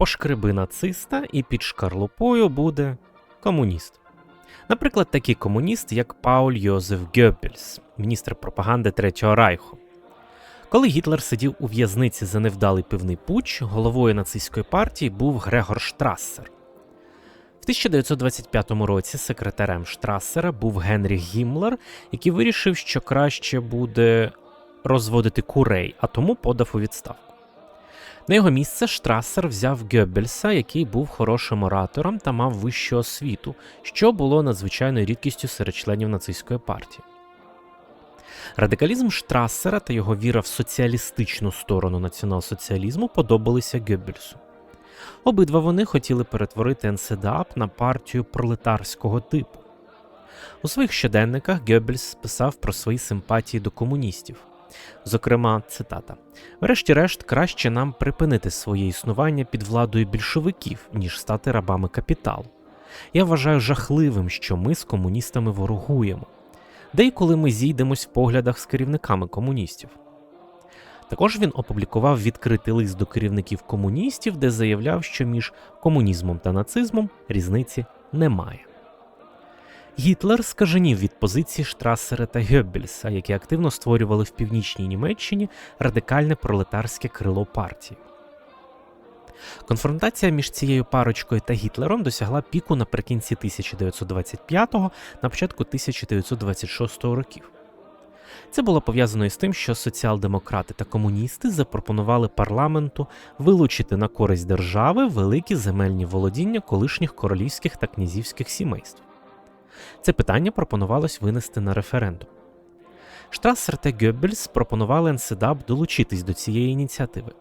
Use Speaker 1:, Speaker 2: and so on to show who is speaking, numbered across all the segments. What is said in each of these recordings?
Speaker 1: пошкреби нациста, і під шкарлупою буде комуніст. Наприклад, такий комуніст, як Пауль Йозеф Гьоббельс, міністр пропаганди Третього Райху. Коли Гітлер сидів у в'язниці за невдалий пивний путч, головою нацистської партії був Грегор Штрассер. В 1925 році секретарем Штрассера був Генріх Гіммлер, який вирішив, що краще буде розводити курей, а тому подав у відставку. На його місце Штрассер взяв Гьоббельса, який був хорошим оратором та мав вищу освіту, що було надзвичайною рідкістю серед членів нацистської партії. Радикалізм Штрассера та його віра в соціалістичну сторону націонал-соціалізму подобалися Геббельсу. Обидва вони хотіли перетворити НСДАП на партію пролетарського типу. У своїх щоденниках Геббельс писав про свої симпатії до комуністів. Зокрема, цитата: Врешті-решт, краще нам припинити своє існування під владою більшовиків, ніж стати рабами капіталу. Я вважаю жахливим, що ми з комуністами ворогуємо де й коли ми зійдемось в поглядах з керівниками комуністів. Також він опублікував відкритий лист до керівників комуністів, де заявляв, що між комунізмом та нацизмом різниці немає. Гітлер скаженів від позиції Штрасера та Геббельса, які активно створювали в північній Німеччині радикальне пролетарське крило партії. Конфронтація між цією парочкою та Гітлером досягла піку наприкінці 1925-го, на початку 1926 років. Це було пов'язано із тим, що соціал-демократи та комуністи запропонували парламенту вилучити на користь держави великі земельні володіння колишніх королівських та князівських сімейств. Це питання пропонувалось винести на референдум. Штрассер та Геббельс пропонували НСДАП долучитись до цієї ініціативи.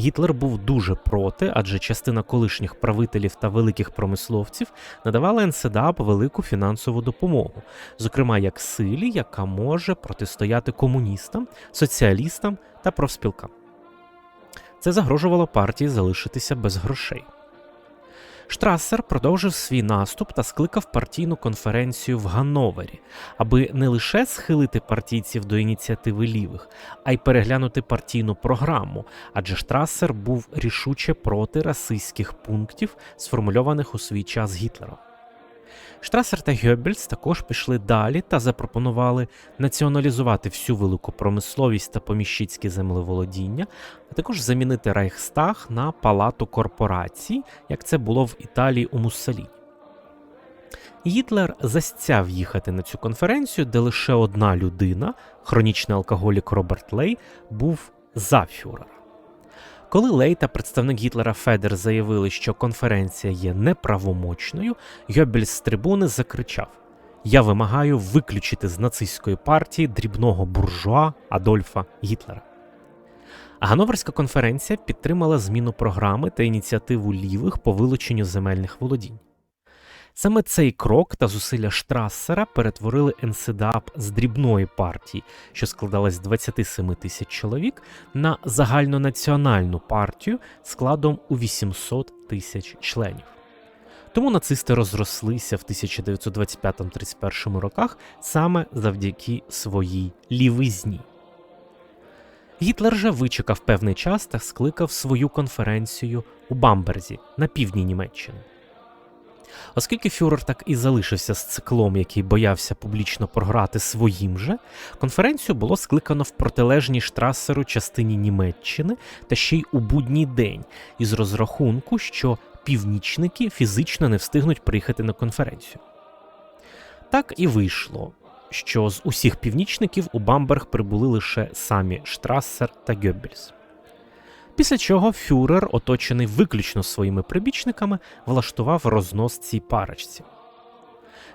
Speaker 1: Гітлер був дуже проти, адже частина колишніх правителів та великих промисловців надавала НСДАП велику фінансову допомогу, зокрема як силі, яка може протистояти комуністам, соціалістам та профспілкам. Це загрожувало партії залишитися без грошей. Штрасер продовжив свій наступ та скликав партійну конференцію в Ганновері, аби не лише схилити партійців до ініціативи лівих, а й переглянути партійну програму, адже Штрасер був рішуче проти расистських пунктів, сформульованих у свій час Гітлером. Штрасер та Геббельс також пішли далі та запропонували націоналізувати всю велику промисловість та поміщицьке землеволодіння, а також замінити Райхстаг на палату корпорацій, як це було в Італії у Муссоліні. Гітлер застяв їхати на цю конференцію, де лише одна людина, хронічний алкоголік Роберт Лей, був за фюрера. Коли Лей та представник Гітлера Федер заявили, що конференція є неправомочною, Йобель з трибуни закричав: Я вимагаю виключити з нацистської партії дрібного буржуа Адольфа Гітлера. Гановерська конференція підтримала зміну програми та ініціативу лівих по вилученню земельних володінь. Саме цей крок та зусилля Штрассера перетворили НСДАП з дрібної партії, що складалась з 27 тисяч чоловік, на загальнонаціональну партію складом у 800 тисяч членів. Тому нацисти розрослися в 1925-31 роках саме завдяки своїй лівизні. Гітлер же вичекав певний час та скликав свою конференцію у Бамберзі на півдні Німеччини. Оскільки Фюрер так і залишився з циклом, який боявся публічно програти своїм же, конференцію було скликано в протилежній штрасеру частині Німеччини та ще й у будній день, із розрахунку, що північники фізично не встигнуть приїхати на конференцію. Так і вийшло, що з усіх північників у Бамберг прибули лише самі Штрассер та Геббельс. Після чого Фюрер, оточений виключно своїми прибічниками, влаштував рознос цій парочці.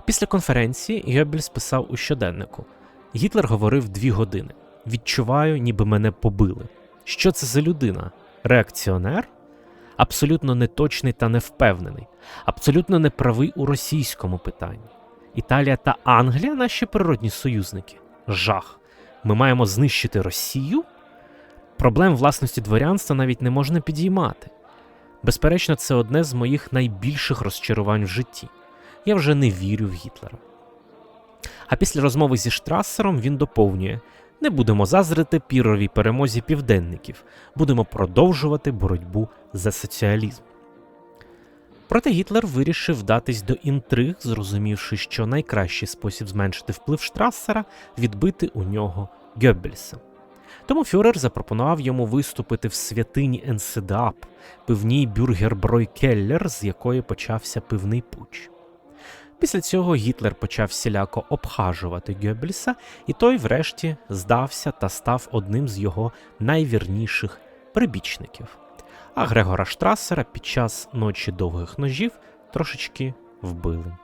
Speaker 1: Після конференції Геббельс писав у щоденнику: Гітлер говорив дві години. Відчуваю, ніби мене побили. Що це за людина? Реакціонер? Абсолютно неточний та невпевнений, абсолютно неправий у російському питанні. Італія та Англія наші природні союзники. Жах. Ми маємо знищити Росію? Проблем власності дворянства навіть не можна підіймати. Безперечно, це одне з моїх найбільших розчарувань в житті. Я вже не вірю в Гітлера. А після розмови зі Штрассером він доповнює: Не будемо зазрити піровій перемозі південників, будемо продовжувати боротьбу за соціалізм. Проте Гітлер вирішив вдатись до інтриг, зрозумівши, що найкращий спосіб зменшити вплив Штрассера відбити у нього Геббельса. Тому Фюрер запропонував йому виступити в святині НСДАП, пивній Бюргербройкеллер, з якої почався пивний пуч. Після цього Гітлер почав всіляко обхажувати Геббельса, і той, врешті, здався та став одним з його найвірніших прибічників. А Грегора Штрассера під час ночі довгих ножів трошечки вбили.